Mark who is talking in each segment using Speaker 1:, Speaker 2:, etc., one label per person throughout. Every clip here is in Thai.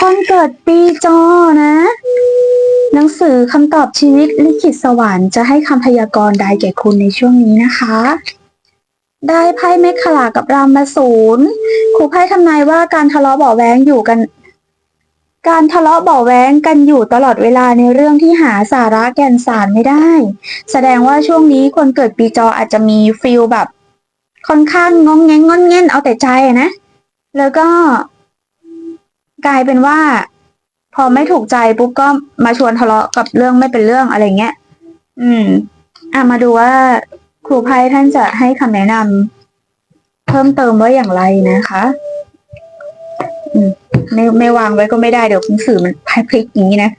Speaker 1: คนเกิดปีจอนะ หนังสือคำตอบชีวิตลิขิตสวรรค์จะให้คำพยากรณ์ใดแก่คุณในช่วงนี้นะคะ ได้ไพ่เมฆขลากับรามมาศูนย์ครูไพ่ทำนายว่าการทะเลาะเบาแวงอยู่กัน การทะเลาะเบาแวงกันอยู่ตลอดเวลาในเรื่องที่หาสาระแก่นสารไม่ได้ แสดงว่าช่วงนี้คนเกิดปีจออาจจะมีฟิลแบบ ค่อนข้างงองแงงงอนเง่นเอาแต่ใจนะ แล้วก็ กลายเป็นว่า พอไม่ถูกใจปุ๊บก็มาชวนทะเลาะกับเรื่องไม่เป็นเรื่องอะไรเงี้ย อืม อะมาดูว่า ครูไพ่ท่านจะให้คำแนะนำเพิ่มเติมว่าอย่างไรนะคะ อืม ไม่ไม่วางไว้ก็ไม่ได้เดี๋ยวหนังสือมันพพลิกอย่างนี้นะ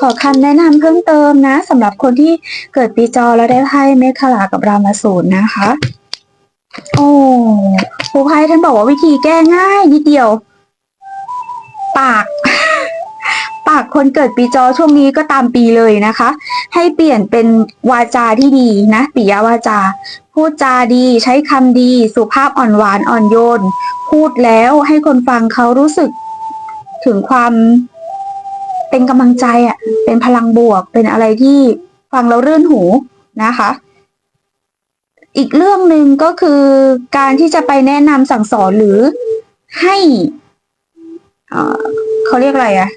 Speaker 1: ขอคำแนะนำเพิ่มเติมนะสำหรับคนที่เกิดปีจอแล้วได้ไพ่เมฆขลากับรามาสูนนะคะ โอ้ครูไพ่ท่านบอกว่าวิธีแก้ง่ายนิดเดียว ปาก ปากคนเกิดปีจอช่วงนี้ก็ตามปีเลยนะคะ ให้เปลี่ยนเป็นวาจาที่ดีนะปิยวาจา พูดจาดีใช้คำดี สุภาพอ่อนหวานอ่อนโยน พูดแล้วให้คนฟังเขารู้สึกถึงความเป็นกำลังใจอะ่ะ เป็นพลังบวก เป็นอะไรที่ฟังแล้วรื่นหูนะคะ อีกเรื่องหนึ่งก็คือการที่จะไปแนะนำสั่งสอนหรือให้ เขาเรียกอะไรอะ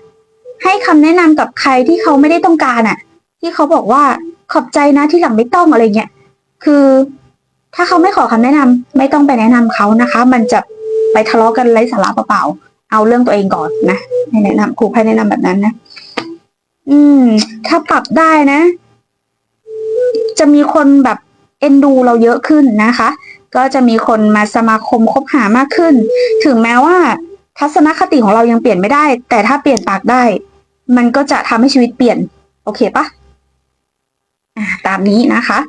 Speaker 1: ให้คำแนะนำกับใครที่เขาไม่ได้ต้องการอะที่เขาบอกว่าขอบใจนะที่หลังไม่ต้องอะไรเงี้ยคือถ้าเขาไม่ขอคำแนะนำไม่ต้องไปแนะนำเขานะคะ มันจะไปทะเลาะกันไร้สาระเปล่าๆเอาเรื่องตัวเองก่อนนะให้แนะนำครูให้แนะนำแบบนั้นนะอืม ถ้าปรับได้นะ จะมีคนแบบเอ็นดูเราเยอะขึ้นนะคะ ก็จะมีคนมาสมาคมคบหามากขึ้น ถึงแม้ว่า ทัศนคติของเรายังเปลี่ยนไม่ได้ แต่ถ้าเปลี่ยนปากได้ มันก็จะทำให้ชีวิตเปลี่ยน โอเคปะอ่าตามนี้นะคะ